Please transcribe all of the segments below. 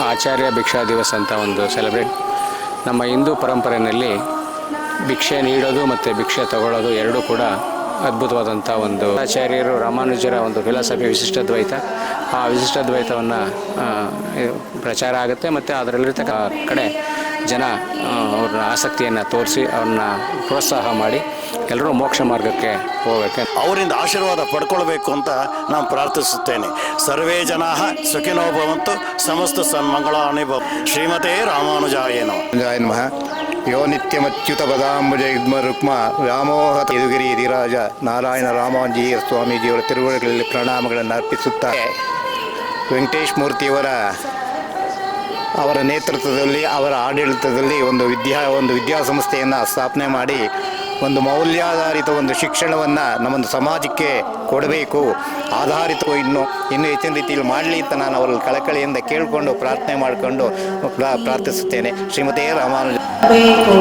ಆಚಾರ್ಯ ಭಿಕ್ಷಾ ದಿವಸ ಅಂತ ಒಂದು ಸೆಲೆಬ್ರೇಟ್ ನಮ್ಮ ಹಿಂದೂ ಪರಂಪರೆಯಲ್ಲಿ ಭಿಕ್ಷೆ ನೀಡೋದು ಮತ್ತು ಭಿಕ್ಷೆ ತಗೊಳ್ಳೋದು ಎರಡೂ ಕೂಡ ಅದ್ಭುತವಾದಂಥ ಒಂದು ಆಚಾರ್ಯರು ರಾಮಾನುಜರ ಒಂದು ಫಿಲಾಸಫಿ ವಿಶಿಷ್ಟದ್ವೈತ. ಆ ವಿಶಿಷ್ಟದ್ವೈತವನ್ನು ಪ್ರಚಾರ ಆಗುತ್ತೆ ಮತ್ತು ಅದರಲ್ಲಿರ್ತಕ್ಕ ಕಡೆ ಜನ ಅವ್ರನ್ನ ಆಸಕ್ತಿಯನ್ನು ತೋರಿಸಿ ಅವ್ರನ್ನ ಪ್ರೋತ್ಸಾಹ ಮಾಡಿ ಎಲ್ಲರೂ ಮೋಕ್ಷ ಮಾರ್ಗಕ್ಕೆ ಹೋಗಬೇಕು ಅವರಿಂದ ಆಶೀರ್ವಾದ ಪಡ್ಕೊಳ್ಬೇಕು ಅಂತ ನಾನು ಪ್ರಾರ್ಥಿಸುತ್ತೇನೆ. ಸರ್ವೇ ಜನಾ ಸುಖಿನೋ ಭವಂತು ಸಮಸ್ತ ಸನ್ಮಂಗಳಾನಿ ಭವ ಶ್ರೀಮತೆ ರಾಮಾನುಜಾಯ ನಮಃ. ಜಾಯ ನಮಃ. ಯೋ ನಿತ್ಯಮಚ್ಯುತ ಪದಾಂಬುಜ ಯುಗ್ಮ ರುಕ್ಮ ವ್ಯಾಮೋಹ ಯದುಗಿರಿ ಧಿರಾಜ ನಾರಾಯಣ ರಾಮಾಂಜಿ ಸ್ವಾಮೀಜಿಯವರ ತಿರುವಳಿಗಳಲ್ಲಿ ಪ್ರಣಾಮಗಳನ್ನು ಅರ್ಪಿಸುತ್ತಾರೆ ವೆಂಕಟೇಶ್ ಮೂರ್ತಿಯವರ ಅವರ ನೇತೃತ್ವದಲ್ಲಿ, ಅವರ ಆಡಳಿತದಲ್ಲಿ ಒಂದು ವಿದ್ಯಾ, ಒಂದು ವಿದ್ಯಾಸಂಸ್ಥೆಯನ್ನು ಸ್ಥಾಪನೆ ಮಾಡಿ ಒಂದು ಮೌಲ್ಯಾಧಾರಿತ ಒಂದು ಶಿಕ್ಷಣವನ್ನು ನಮ್ಮೊಂದು ಸಮಾಜಕ್ಕೆ ಕೊಡಬೇಕು. ಆಧಾರಿತ ಇನ್ನು, ಇನ್ನೂ ಹೆಚ್ಚಿನ ರೀತಿಯಲ್ಲಿ ಮಾಡಲಿ ಅಂತ ನಾನು ಅವರ ಕಳಕಳಿಯಿಂದ ಕೇಳಿಕೊಂಡು ಪ್ರಾರ್ಥನೆ ಮಾಡಿಕೊಂಡು ಪ್ರಾ- ಪ್ರಾರ್ಥಿಸುತ್ತೇನೆ. ಶ್ರೀಮತಿ ರಾಮಾನುಜ ಬೇಕು.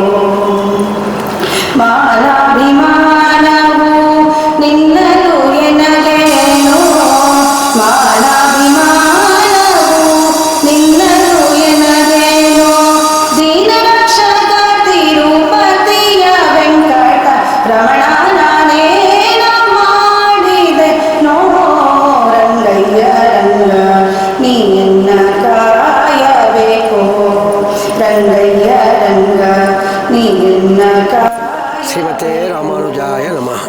ಶ್ರೀಮತೆ ರಾಮಾನುಜಾಯ ನಮಃ.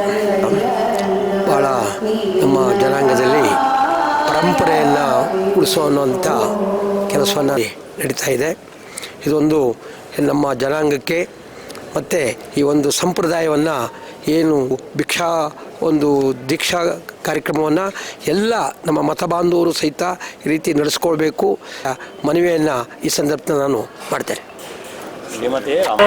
ಭಾಳ ನಮ್ಮ ಜನಾಂಗದಲ್ಲಿ ಪರಂಪರೆಯನ್ನು ಉಳಿಸೋ ಅನ್ನುವಂಥ ಕೆಲಸವನ್ನು ನಡೀತಾ ಇದೆ. ಇದೊಂದು ನಮ್ಮ ಜನಾಂಗಕ್ಕೆ ಮತ್ತು ಈ ಒಂದು ಸಂಪ್ರದಾಯವನ್ನು ಏನು ಭಿಕ್ಷಾ ಒಂದು ದೀಕ್ಷಾ ಕಾರ್ಯಕ್ರಮವನ್ನು ಎಲ್ಲ ನಮ್ಮ ಮತ ಬಾಂಧವರು ಸಹಿತ ಈ ರೀತಿ ನಡೆಸ್ಕೊಳ್ಬೇಕು. ಮನವಿಯನ್ನು ಈ ಸಂದರ್ಭದಲ್ಲಿ ನಾನು ಮಾಡ್ತೇನೆ. శ్రీమతే Rama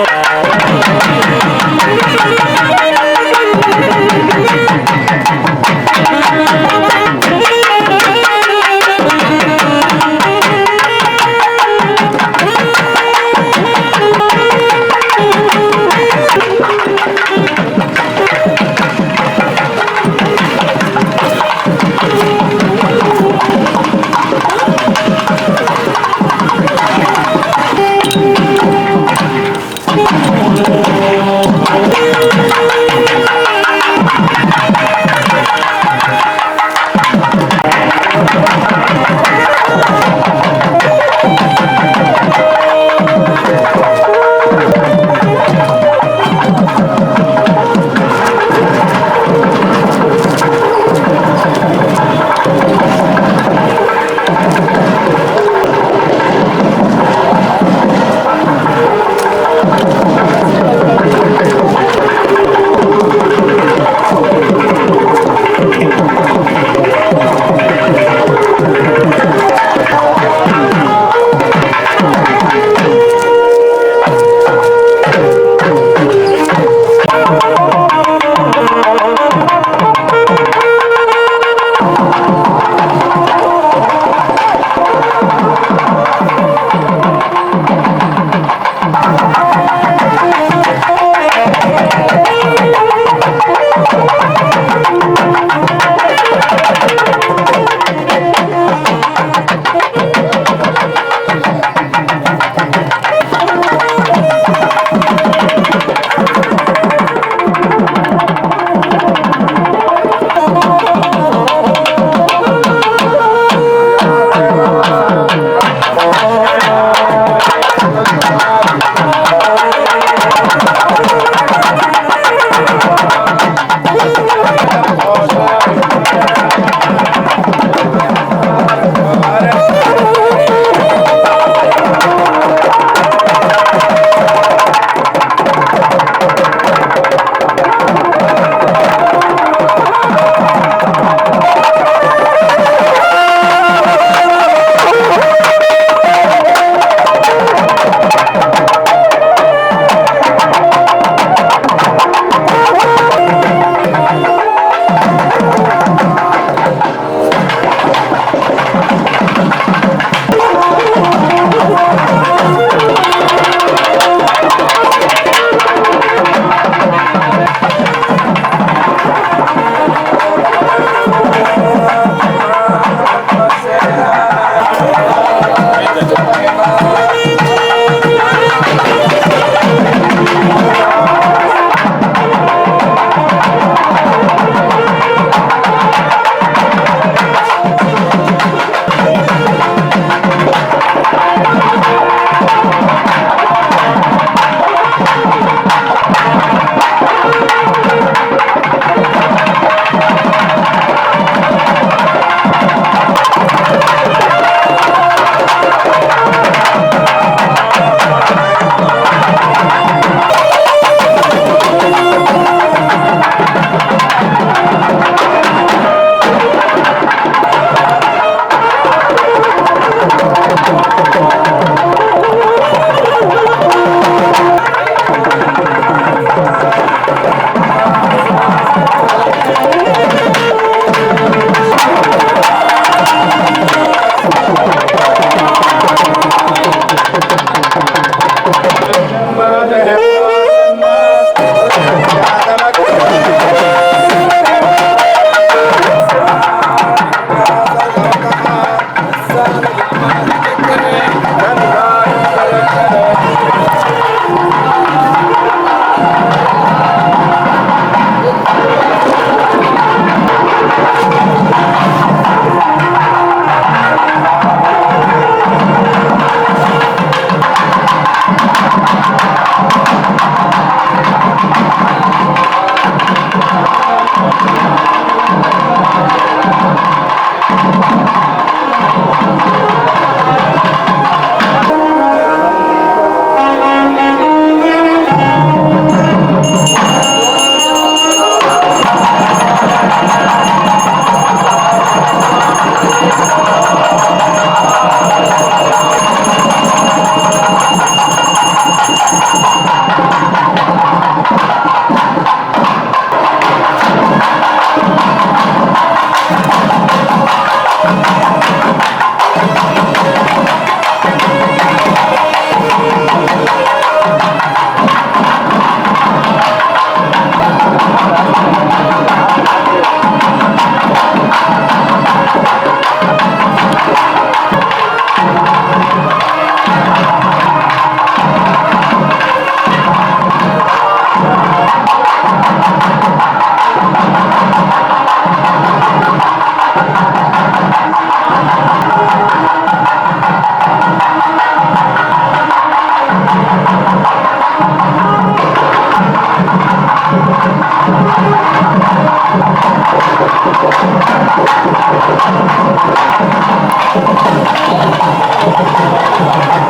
Thank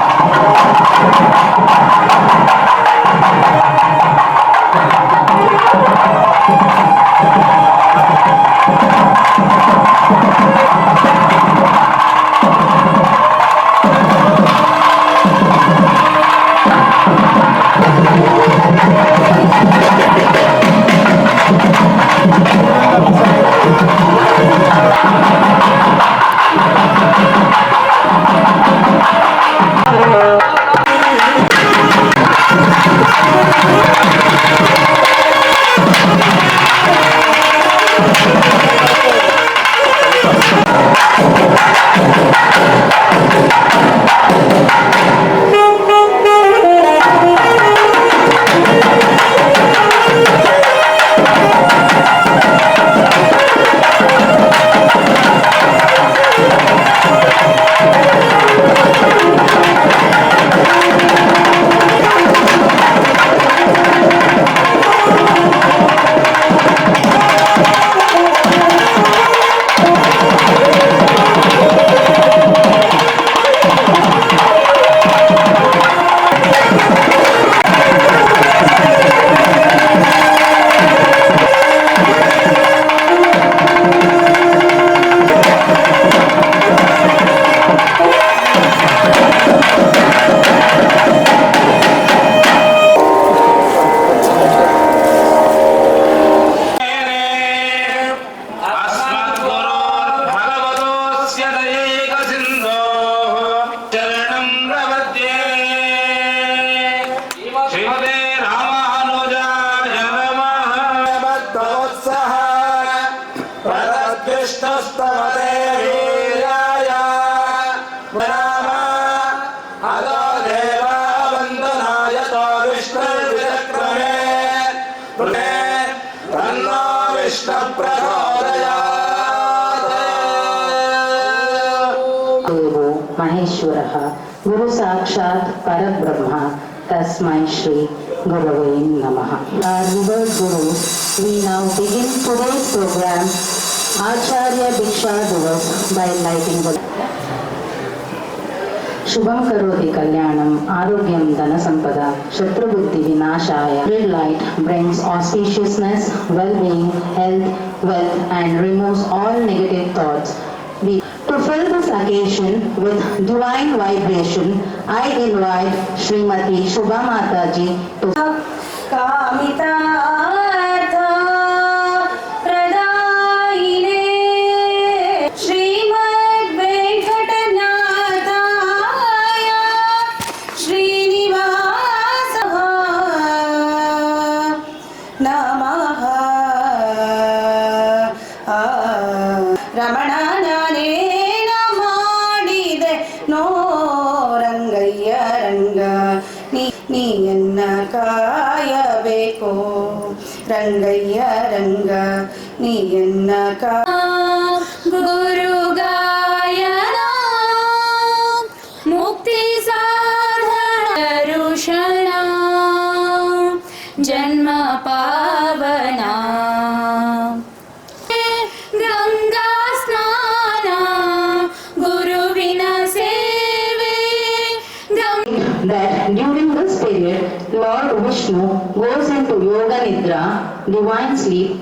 you. Bhagavan, Light brings auspiciousness, well-being, health, wealth and removes all negative thoughts. We to fill this occasion with divine vibration, I invite Srimati Shubhamataji to... Kamita. Rangayya రంగ నీ ఎన్న కా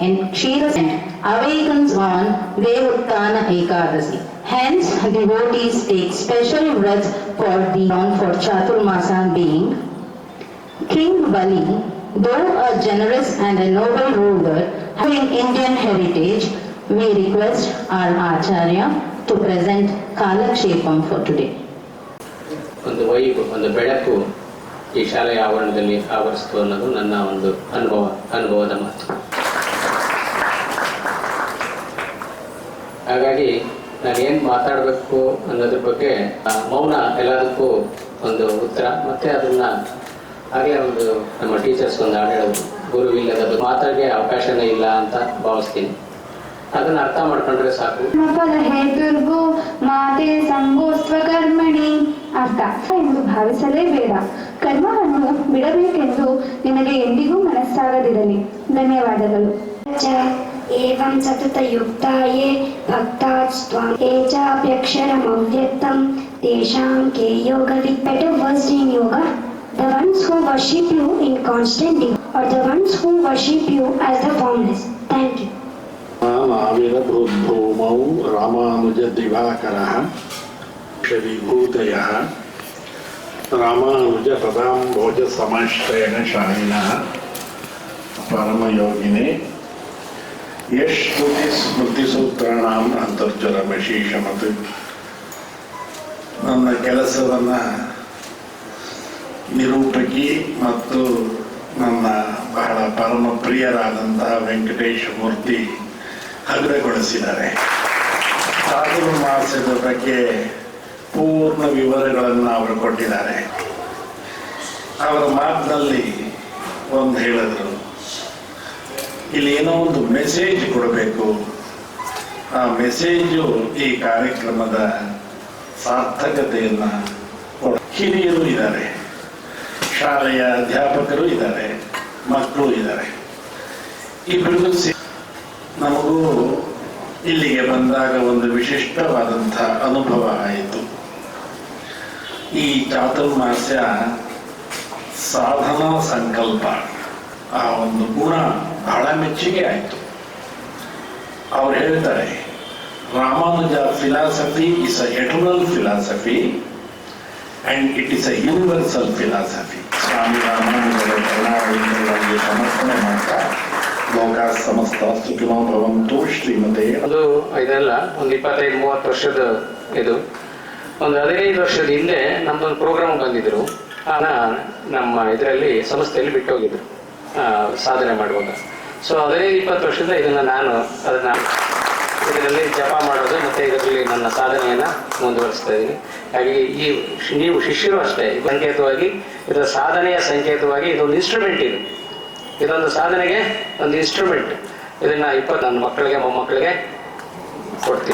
and Kshira and awakens on Devuttana Ekadasi. Hence, devotees take special vrats for the for Chaturmasa being King Bali, though a generous and a noble ruler, having Indian heritage, we request our Acharya to present Kalakshepam for today. ಒಂದು vibe ಒಂದು ಬೆಳಕು ಈ ಶಾಲೆಯ ಆವರಣದಲ್ಲಿ ಆವರಿಸ್ತು ಅನ್ನೋದು ನನ್ನ ಒಂದು ಅನುಭವ ಅನುಭವದ ಮಾತು ಹಾಗಾಗಿ ನಾನು ಏನು ಮಾತಾಡಬೇಕು ಅನ್ನೋದ್ರ ಬಗ್ಗೆ ಮೌನ ಎಲ್ಲದಕ್ಕೂ ಒಂದು ಉತ್ತರ. ಮತ್ತೆ ಅದನ್ನ ಹಾಗೆ ಒಂದು ನಮ್ಮ ಟೀಚರ್ಸ್ ಒಂದು ಹಾಡು ಹೇಳೋದು ಗುರುವಿಲ್ಲದ ಮಾತಾಡಿಗೆ ಅವಕಾಶನೇ ಇಲ್ಲ ಅಂತ ಭಾವಿಸ್ತೀನಿ. ಅದನ್ನ ಅರ್ಥ ಮಾಡ್ಕೊಂಡ್ರೆ ಸಾಕು. ಫಲಹೇ ದುರ್ಗೋ ಮಾತೆ ಕರ್ಮಣಿ ಅರ್ಥ. ಎಂದು ಭಾವಿಸಲೇಬೇಡ ಕರ್ಮವನ್ನು ಬಿಡಬೇಕೆಂದು ನಿಮಗೆ ಎಂದಿಗೂ ಮನಸ್ಸಾಗದಿರಲಿ. ಧನ್ಯವಾದಗಳು. एवं सततयुक्ता ये भक्तास्त्वां ये तेषां के योगवित् better versed in yoga the ones who worship you in constant devotion or the ones who worship you as the formless thank you नाविरभूमौ रामानुजदिवाकरः Yash ಸ್ಮೃತಿ ಸ್ಮೃತಿ ಸೂತ್ರಣ ಅಂತರ್ಜಲ ವಿಶೇಷಮತೆ ನನ್ನ ಕೆಲಸವನ್ನು ನಿರೂಪಕಿ ಮತ್ತು ನನ್ನ ಬಹಳ ಪರಮ ಪ್ರಿಯರಾದಂತಹ ವೆಂಕಟೇಶ ಮೂರ್ತಿ ಹಗ್ರಗೊಳಿಸಿದ್ದಾರೆ ಸಾಧು ಮಾಸದ ಬಗ್ಗೆ ಪೂರ್ಣ ವಿವರಗಳನ್ನು ಅವರು ಕೊಟ್ಟಿದ್ದಾರೆ. ಅವರ ಮಾತಿನಲ್ಲಿ ಒಂದು ಹೇಳಿದರು. ಇಲ್ಲಿ ಏನೋ ಒಂದು ಮೆಸೇಜ್ ಕೊಡಬೇಕು. ಆ ಮೆಸೇಜು ಈ ಕಾರ್ಯಕ್ರಮದ ಸಾರ್ಥಕತೆಯನ್ನ ಹಿರಿಯರು ಇದ್ದಾರೆ. ಶಾಲೆಯ ಅಧ್ಯಾಪಕರು ಇದ್ದಾರೆ. ಮಕ್ಕಳು ಇದ್ದಾರೆ. ಇಬ್ಬರಿಗೂ ನಮಗೂ ಇಲ್ಲಿಗೆ ಬಂದಾಗ ಒಂದು ವಿಶಿಷ್ಟವಾದಂಥ ಅನುಭವ ಆಯಿತು. ಈ ಚಾತುರ್ಮಾಸ್ಯ ಸಾಧನಾ ಸಂಕಲ್ಪ, ಆ ಒಂದು ಗುಣ. ಬಹಳ ಮೆಚ್ಚುಗೆ ಆಯಿತು. ಅವ್ರು ಹೇಳ್ತಾರೆ Ramanuja philosophy is a eternal philosophy and it is a universal philosophy Swami ರಾಮಾನುಜರ ಸಮರ್ಪಣೆ ಮಾಡ್ತಾ ಲೋಕ ಸಮಸ್ತ ಸುಖಿನೋ ಭವಂತು ಶ್ರೀಮತೆ. ಅದು ಇದೆಲ್ಲ ಒಂದು ಇಪ್ಪತ್ತೈದು ಮೂವತ್ತು ವರ್ಷದ ಇದು. ಒಂದು ಹದಿನೈದು ವರ್ಷದ ಹಿಂದೆ ನಮ್ದೊಂದು ಪ್ರೋಗ್ರಾಮ್ ಬಂದಿದ್ರು. ನಮ್ಮ ಇದರಲ್ಲಿ ಸಂಸ್ಥೆಯಲ್ಲಿ ಬಿಟ್ಟು ಹೋಗಿದ್ರು ಆ, ಸಾಧನೆ ಮಾಡುವಾಗ. ಸೊ ಹದಿನೈದು ಇಪ್ಪತ್ತು ವರ್ಷದಿಂದ ಇದನ್ನ ನಾನು ಅದನ್ನ ಇದರಲ್ಲಿ ಜಪ ಮಾಡೋದು ಮತ್ತೆ ಇದರಲ್ಲಿ ನನ್ನ ಸಾಧನೆಯನ್ನ ಮುಂದುವರಿಸ್ತಾ ಇದ್ದೀನಿ. ಹಾಗೆ ಈ ನೀವು ಶಿಷ್ಯರು ಅಷ್ಟೇ, ಸಂಕೇತವಾಗಿ ಇದರ ಸಾಧನೆಯ ಸಂಕೇತವಾಗಿ ಇದೊಂದು ಇನ್ಸ್ಟ್ರೂಮೆಂಟ್ ಇದು. ಇದೊಂದು ಸಾಧನೆಗೆ ಒಂದು ಇನ್ಸ್ಟ್ರೂಮೆಂಟ್ ಇದನ್ನ ಇಪ್ಪತ್ತು, ನನ್ನ ಮಕ್ಕಳಿಗೆ, ಮೊಮ್ಮಕ್ಕಳಿಗೆ ಕೊಡ್ತೀನಿ.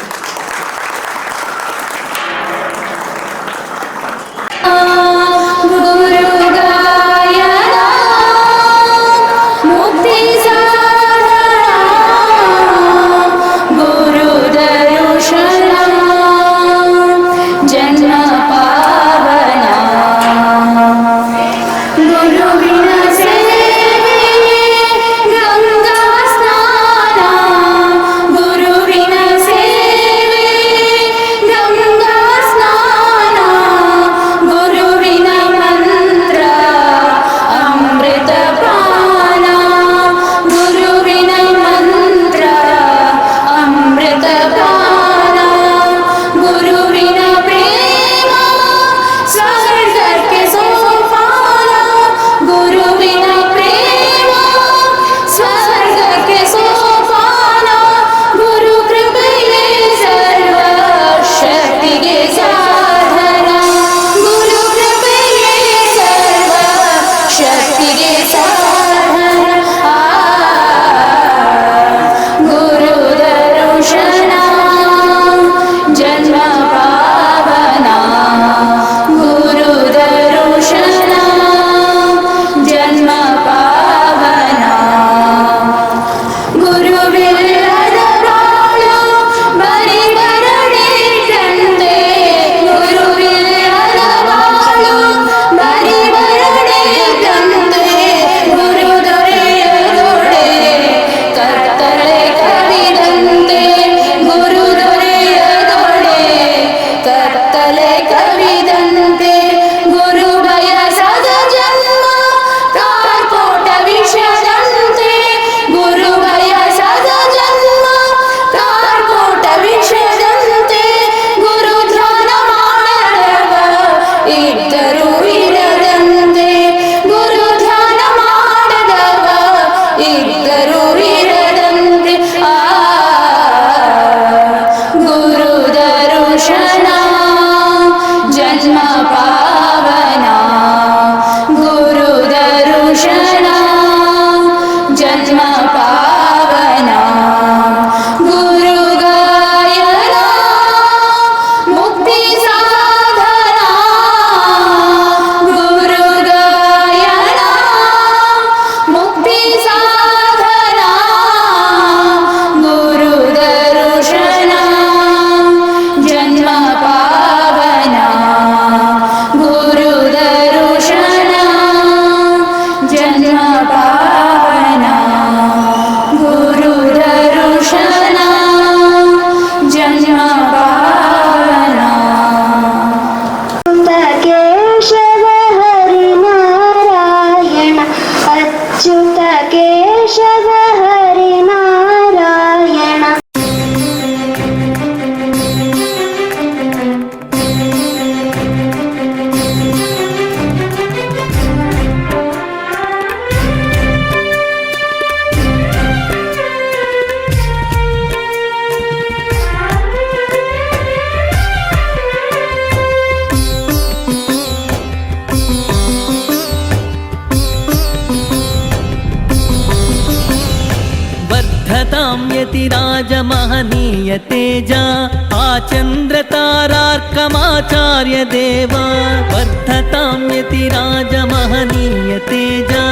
आचन्द्रतारार्कमाचार्य देवा बर्धताज महनीय तेज तेजा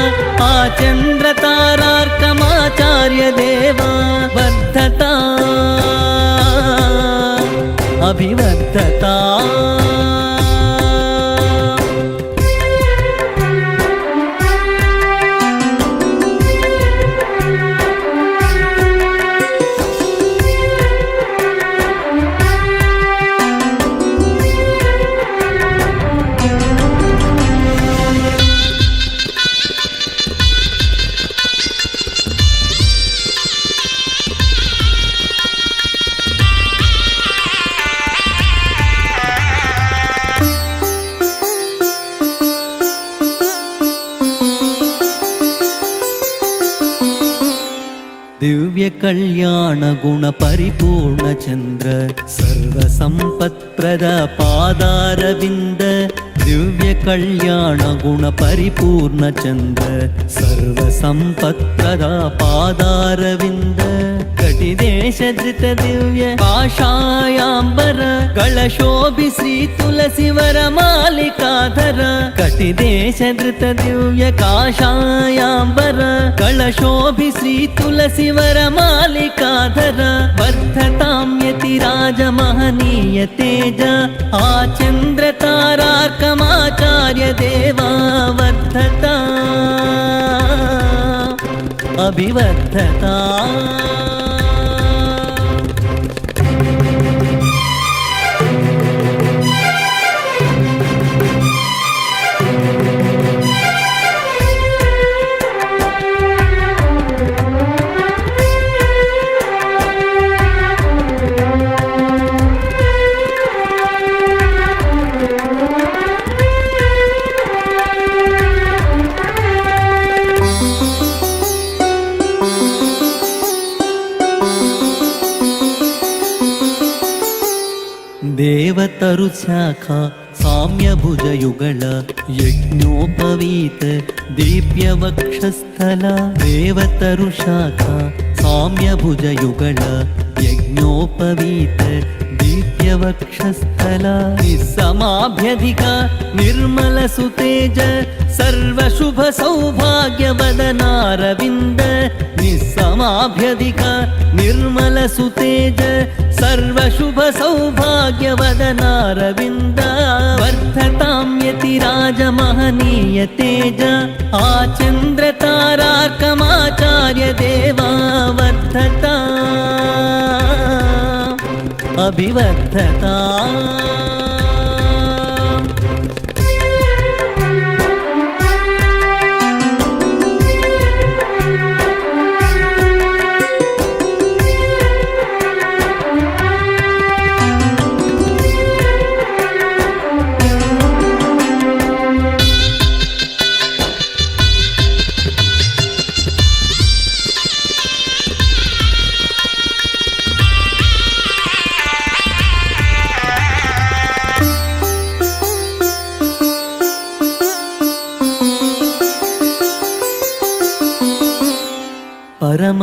आचन्द्रतारार्कमाचार्य देवा वर्धता अभिवर्धता। दिव्यकल्याणगुणपरिपूर्णचन्द्र सर्वसम्पत्प्रद पादारविन्द दिव्यकल्याणगुणपरिपूर्णचन्द्र सर्वसम्पत्प्रद पादारविन्द घटिदेशधृत दिव्य पाशायाम्बर कलशोभि श्री तुलसी वर मालिकाधर घटिदेशधृत दिव्य काशायाम्बर कलशोभि श्री तुलसी वर मालिकाधर। वर्धताम्यति राज महनीय तेज आचन्द्र तारार्कमाचार्य देवा वर्धता। अभिवर्धता। शाख साम्यभुजयुगल यज्ञोपवीत दिव्यवक्षस्थला देवतरुशाखा साम्यभुजयुगल यज्ञोपवीत दिव्यवक्षस्थला निस्समाभ्यधिक निर्मलसुतेज सर्वशुभसौभाग्यवदनारविन्द निस्समाभ्यधिक निर्मलसुतेज సర్వశుభ సౌభాగ్యవదనారవింద వర్ధతాం యతి రాజమహనీయ తేజ ఆచంద్ర తారార్కమాచార్య దేవా వర్ధత అభివర్ధతా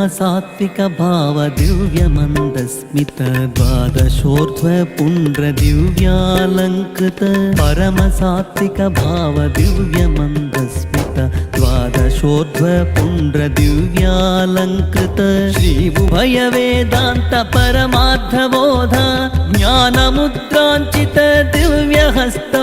సాత్విక భావ దివ్యమందస్మిత ద్వాదశోర్ధ్వ పుండ్ర దివ్యాలంకృత పరమ సాత్విక భావ దివ్యమందస్మిత ద్వాదశోర్ధ్వ పుండ్ర దివ్యాలంకృత శ్రీ వేదాంత పరమార్థబోధ జ్ఞానముద్రాంచిత దివ్యహస్త